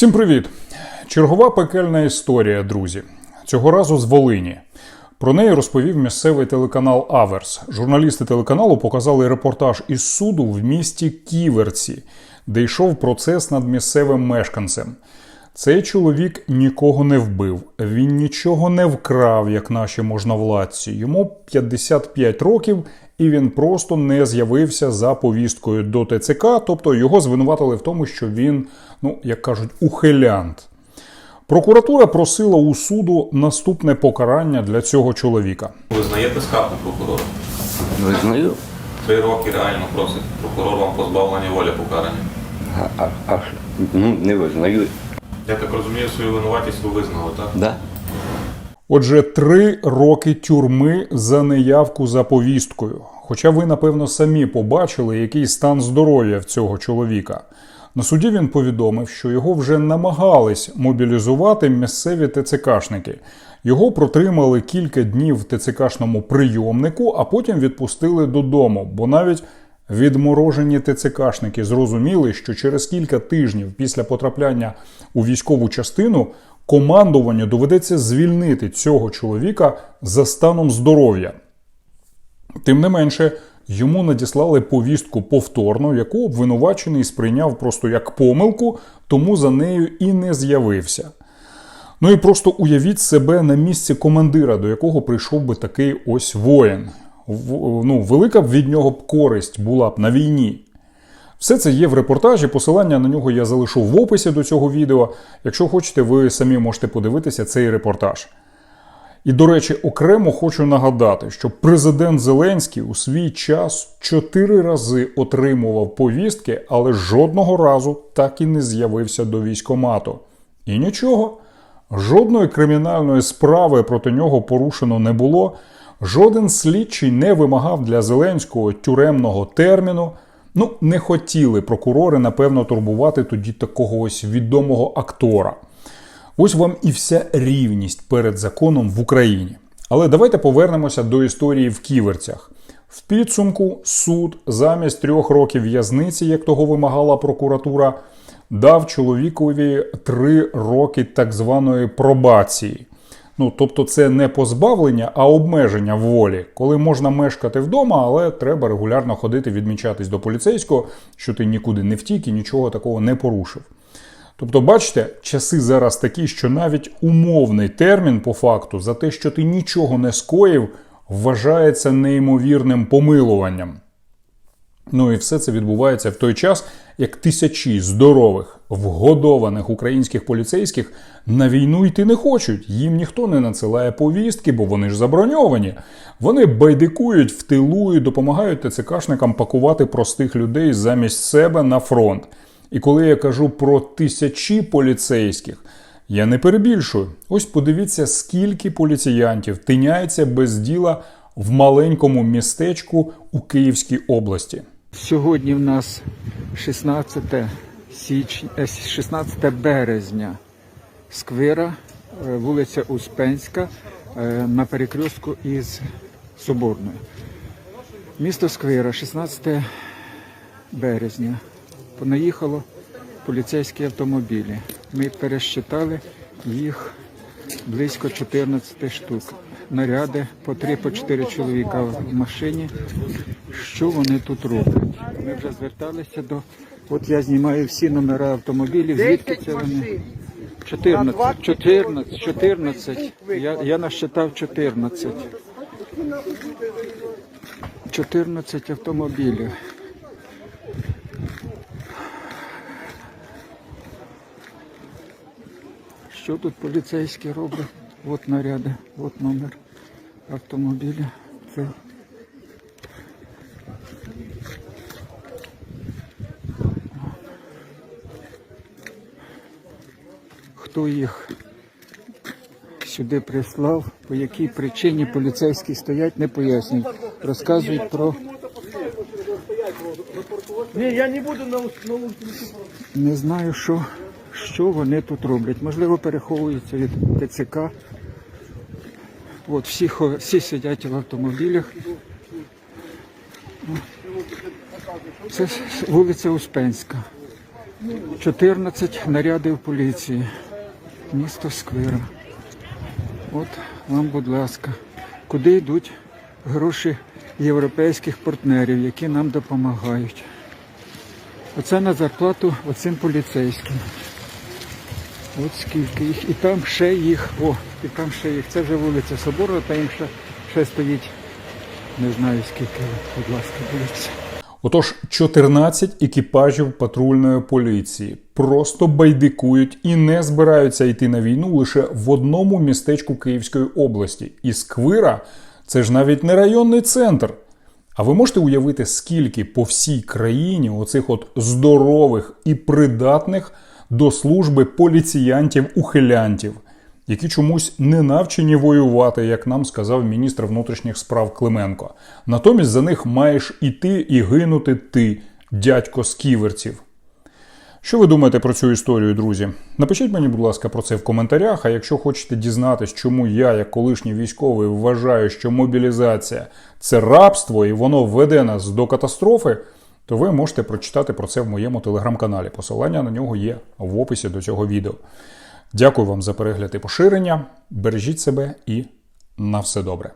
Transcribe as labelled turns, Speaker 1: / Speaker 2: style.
Speaker 1: Всім привіт! Чергова пекельна історія, друзі. Цього разу з Волині. Про неї розповів місцевий телеканал Аверс. Журналісти телеканалу показали репортаж із суду в місті Ківерці, де йшов процес над місцевим мешканцем. Цей чоловік нікого не вбив, він нічого не вкрав, як наші можновладці. Йому 55 років, і він просто не з'явився за повісткою до ТЦК, тобто його звинуватили в тому, що він, ну як кажуть, ухилянт. Прокуратура просила у суду наступне покарання для цього чоловіка.
Speaker 2: Визнаєте скаргу прокурора?
Speaker 3: Визнаю.
Speaker 2: Три роки реально просить прокурор вам позбавлення волі покарання.
Speaker 3: А, а, а ну, не визнаю.
Speaker 2: Я так розумію, свою винуватість ви визнали, так?
Speaker 3: Да.
Speaker 1: Отже, три роки тюрми за неявку за повісткою. Хоча ви, напевно, самі побачили, який стан здоров'я в цього чоловіка. На суді він повідомив, що його вже намагались мобілізувати місцеві ТЦКшники. Його протримали кілька днів в ТЦКшному прийомнику, а потім відпустили додому, бо навіть відморожені ТЦКшники зрозуміли, що через кілька тижнів після потрапляння у військову частину командуванню доведеться звільнити цього чоловіка за станом здоров'я. Тим не менше, йому надіслали повістку повторно, яку обвинувачений сприйняв просто як помилку, тому за нею і не з'явився. Ну і просто уявіть себе на місці командира, до якого прийшов би такий ось воїн. Ну, велика б від нього б користь була б на війні. Все це є в репортажі. Посилання на нього я залишу в описі до цього відео. Якщо хочете, ви самі можете подивитися цей репортаж. І, до речі, окремо хочу нагадати, що президент Зеленський у свій час чотири рази отримував повістки, але жодного разу так і не з'явився до військомату. І нічого, жодної кримінальної справи проти нього порушено не було. Жоден слідчий не вимагав для Зеленського тюремного терміну. Ну, не хотіли прокурори, напевно, турбувати тоді такого ось відомого актора. Ось вам і вся рівність перед законом в Україні. Але давайте повернемося до історії в ківерцях. В підсумку суд замість трьох років в'язниці, як того вимагала прокуратура, дав чоловікові три роки так званої пробації. Ну, тобто, це не позбавлення, а обмеження в волі, коли можна мешкати вдома, але треба регулярно ходити відмічатись до поліцейського, що ти нікуди не втік і нічого такого не порушив. Тобто, бачите, часи зараз такі, що навіть умовний термін по факту за те, що ти нічого не скоїв, вважається неймовірним помилуванням. Ну і все це відбувається в той час, як тисячі здорових, вгодованих українських поліцейських на війну йти не хочуть. Їм ніхто не надсилає повістки, бо вони ж заброньовані. Вони байдикують в тилу і допомагають ТЦКшникам пакувати простих людей замість себе на фронт. І коли я кажу про тисячі поліцейських, я не перебільшую. Ось подивіться, скільки поліціянтів тиняється без діла в маленькому містечку у Київській області.
Speaker 4: Сьогодні в нас 16 січня, е, 16 березня. Сквира, е, вулиця Успенська е, на перекрестку із Соборною. Місто Сквира, 16 березня. Понаїхало поліцейські автомобілі. Ми пересчитали їх близько 14 штук. Наряди по 3 по чоловіка в машині. Що вони тут роблять? Ми вже зверталися до. От я знімаю всі номера автомобілів. Звідки це вони? 14, 14, 14. Я, я насчитав 14. 14 автомобілів. Що тут поліцейські роблять? От наряди, от номер автомобіля. Це хто їх сюди прислав, по якій причині поліцейські стоять, не пояснюють. Розказують про
Speaker 5: Ні, я не буду на,
Speaker 4: не знаю, що, що вони тут роблять. Можливо, переховуються від ТЦК. От всі, всі сидять в автомобілях. Це вулиця Успенська. 14 нарядів поліції. Місто Сквира. От вам, будь ласка, куди йдуть гроші європейських партнерів, які нам допомагають. Оце на зарплату оцим поліцейським. От скільки їх. І там ще їх. О, і там ще їх. Це вже вулиця Соборна, та їм ще, ще стоїть. Не знаю скільки, будь ласка, дивіться.
Speaker 1: Отож, 14 екіпажів патрульної поліції просто байдикують і не збираються йти на війну лише в одному містечку Київської області. І Сквира це ж навіть не районний центр. А ви можете уявити, скільки по всій країні оцих от здорових і придатних до служби поліціянтів-ухилянтів, які чомусь не навчені воювати, як нам сказав міністр внутрішніх справ Клименко. Натомість за них маєш іти і гинути ти, дядько з ківерців. Що ви думаєте про цю історію, друзі? Напишіть мені, будь ласка, про це в коментарях. А якщо хочете дізнатись, чому я, як колишній військовий, вважаю, що мобілізація це рабство і воно веде нас до катастрофи, то ви можете прочитати про це в моєму телеграм-каналі. Посилання на нього є в описі до цього відео. Дякую вам за перегляд і поширення. Бережіть себе і на все добре.